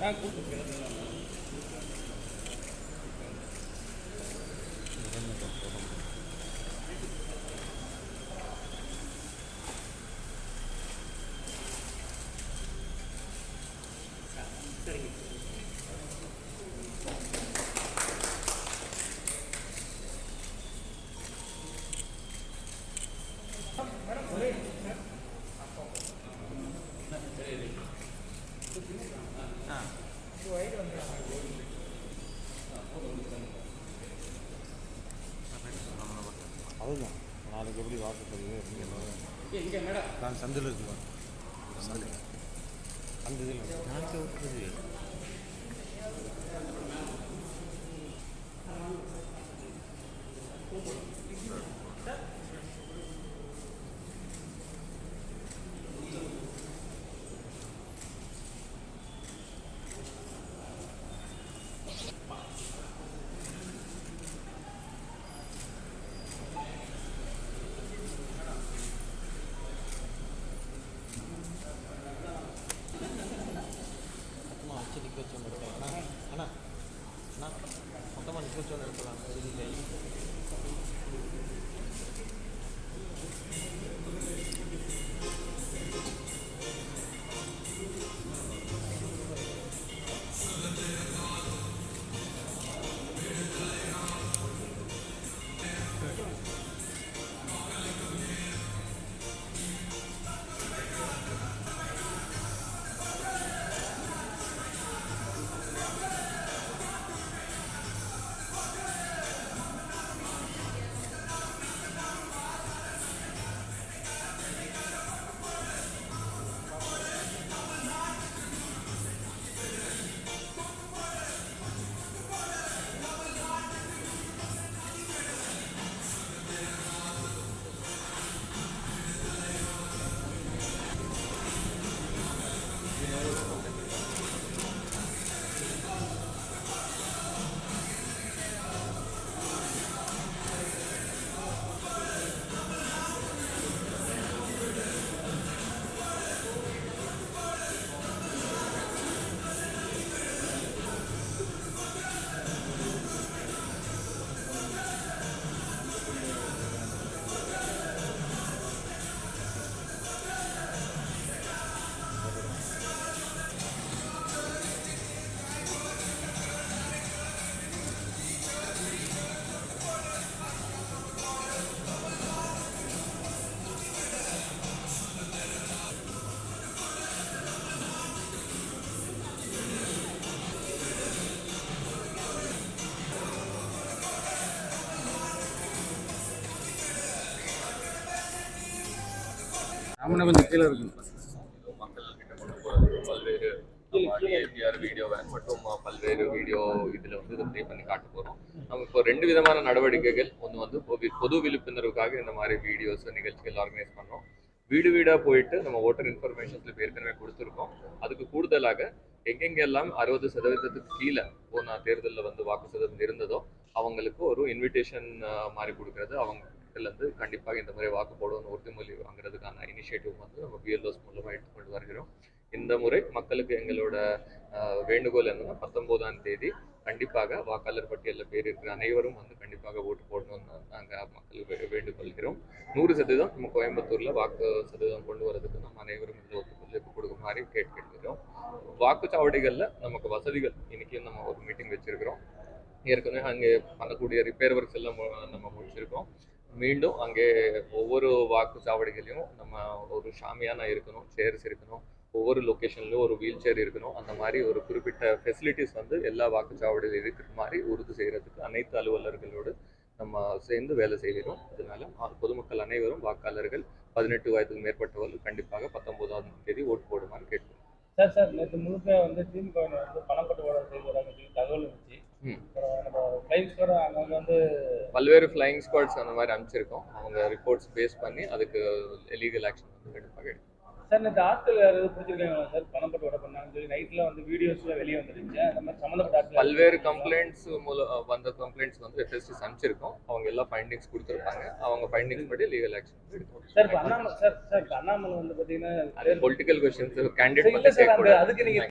நான் கூப்பிட்டு அதுதான் நாளைக்கு எப்படி வாக்குப்பதிவு அப்படின்னு நான் சந்தில் இருக்குவேன் சந்தில் அந்த இதில் நாளைக்கு வாக்குப்பதிவு மொத்தமாக வச்சு நிற்க வச்சோன்னு அண்ணா அண்ணா மொத்தமாக நிற்க ஒன்று எடுக்கலாம் இல்லை ராமனை கொஞ்சம் கீழே இருக்கு மக்கள்கிட்ட கொண்டு போகிறது பல்வேறு வீடியோ வேன் மற்றும் பல்வேறு வீடியோ இதில் வந்து இதை ப்ளே பண்ணி காட்ட போகிறோம் நம்ம இப்போ ரெண்டு விதமான நடவடிக்கைகள் ஒன்று வந்து பொது- பொது விழிப்புணர்வுக்காக இந்த மாதிரி வீடியோஸ் நிகழ்ச்சிகள் ஆர்கனைஸ் பண்ணோம். வீடு வீடாக போயிட்டு நம்ம ஓட்டர் இன்ஃபர்மேஷன் ஸ்லிப் ஏற்கனவே கொடுத்துருக்கோம். அதுக்கு கூடுதலாக எங்கெங்கெல்லாம் அறுபது சதவீதத்துக்கு கீழே போன தேர்தலில் வந்து வாக்கு சதவீதம் இருந்ததோ அவங்களுக்கு ஒரு இன்விடேஷன் மாதிரி கொடுக்கறது. அவங்க இருந்து கண்டிப்பாக இந்த முறை வாக்கு போடணும்னு உறுதிமொழி வாங்குறதுக்கான இனிஷியேட்டிவ் வந்து நம்ம பிஎல்ஓஸ் மூலமாக எடுத்துக்கொண்டு வருகிறோம். இந்த முறை மக்களுக்கு எங்களோட வேண்டுகோள் என்னன்னா பத்தொன்பதாம் தேதி கண்டிப்பாக வாக்காளர் பட்டியலில் பேர் இருக்கிற அனைவரும் வந்து கண்டிப்பாக ஓட்டு போடணும்னு நாங்கள் மக்கள் வேண்டுகொள்கிறோம். நூறு சதவீதம் நம்ம கோயம்புத்தூரில் வாக்கு சதவீதம் கொண்டு வரதுக்கு நம்ம அனைவரும் இதில் ஒத்துழைப்பு கொடுக்குமாறு கேட்டுக்கிறோம். வாக்குச்சாவடிகளில் நமக்கு வசதிகள் இன்னைக்கு நம்ம ஒரு மீட்டிங் வச்சிருக்கிறோம். ஏற்கனவே அங்கே பண்ணக்கூடிய ரிப்பேர் ஒர்க்ஸ் எல்லாம் நம்ம முடிச்சிருக்கோம். மீண்டும் அங்கே ஒவ்வொரு வாக்குச்சாவடிகளையும் நம்ம ஒரு ஷாமியானா இருக்கணும் சேர்ஸ் இருக்கணும் ஒவ்வொரு லொக்கேஷன்லையும் ஒரு வீல் சேர் இருக்கணும் அந்த மாதிரி ஒரு குறிப்பிட்ட ஃபெசிலிட்டிஸ் வந்து எல்லா வாக்குச்சாவடியிலும் இருக்கிற மாதிரி உறுதி செய்யறதுக்கு அனைத்து அலுவலர்களோடு நம்ம சேர்ந்து வேலை செய்கிறோம். அதனால பொதுமக்கள் அனைவரும் வாக்காளர்கள் பதினெட்டு வயதுக்கு மேற்பட்டவர்கள் கண்டிப்பாக பத்தொன்பதாம் தேதி ஓட்டு போடுமாறு கேட்கிறோம் சார் சார் நேற்று முழுக்க வந்து திமுக வந்து பணப்பட்டுவாடா செய்வதாக தகவல் இருந்துச்சு நம்ம ஃப்ளைட் கூட அங்கே வந்து பல்வேறு ஃப்ளையிங் ஸ்குவாட்ஸ் அந்த மாதிரி அனுப்பிச்சிருக்கோம். அவங்க ரிப்போர்ட்ஸ் பேஸ் பண்ணி அதுக்கு லீகல் ஆக்ஷன் கண்டிப்பாக எடுக்கும். சார் ஆட்கள் யாராவது பிடிச்சிருக்காங்களா சார்? பணப்பட்டுவாடா பண்ணாங்கன்னு சொல்லி நைட்டில் வந்து வீடியோஸ்ல வெளியே வந்துருந்துச்சு அந்த மாதிரி சம்மந்தப்பட்ட பல்வேறு கம்ப்ளைண்ட்ஸ் மூலம் வந்த கம்ப்ளைண்ட்ஸ் வந்து எஃப்எஸ்டிஸ் அனுப்பிச்சிருக்கோம். அவங்க எல்லாம் ஃபைண்டிங்ஸ் கொடுத்துருப்பாங்க. அவங்க ஃபைண்டிங்ஸ் படி லீகல் ஆக்ஷன் சார் இப்போ அண்ணாமலை சார் சார் அண்ணாமலை வந்து பார்த்தீங்கன்னா அது பொலிட்டிக்கல் கொஸ்டின்ஸ் கேண்டிடேட் சார் அதுக்கு நீங்க